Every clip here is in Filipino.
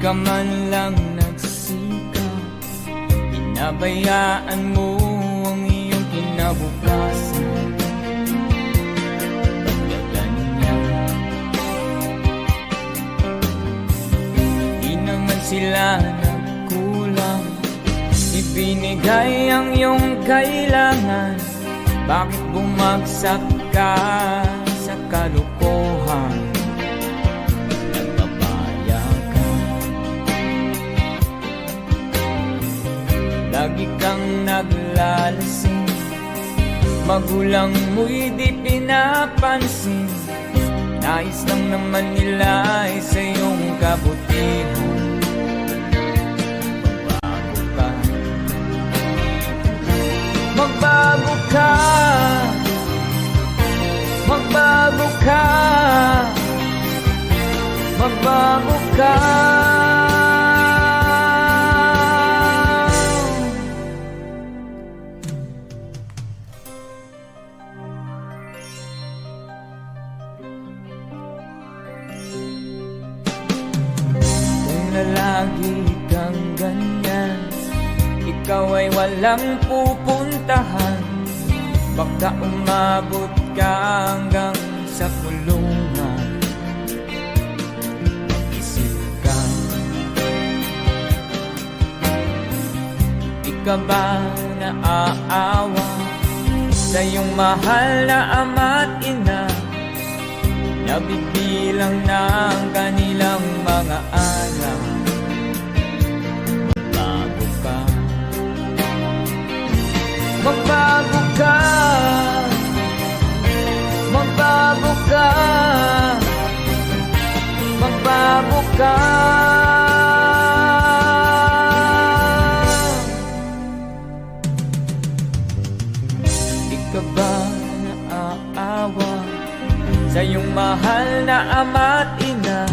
ka man lang nagsikap Pinabayaan mo ang iyong kinabukasan? Di sila nagkulang Ibinigay ang iyong kailangan Bakit bumagsak ka sa kalukuhan? Lagi kang naglalasing. Magulang mo'y di pinapansin. Nais lang naman nila ay sa iyong kabutihan. Magbago ka. Magbago ka. Magbago ka. Kung lalagi kang ganyan Ikaw ay walang pupuntahan. Baka umabot ka hanggang sa kulungan. Mag-isip ka. Di ka ba naaawa Sa iyong mahal na ama't ina? Nabibilang na ang kanilang mga araw ka ba naaawa Sa iyong mahal na ama't ina?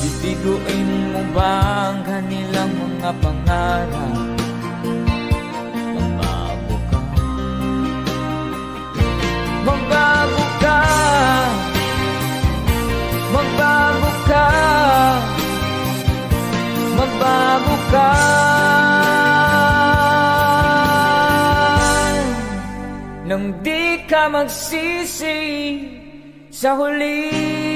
Bibiguin mo ba ang kanilang mga pangarap? Magbago ka. Magbago ka magsisi Sa huli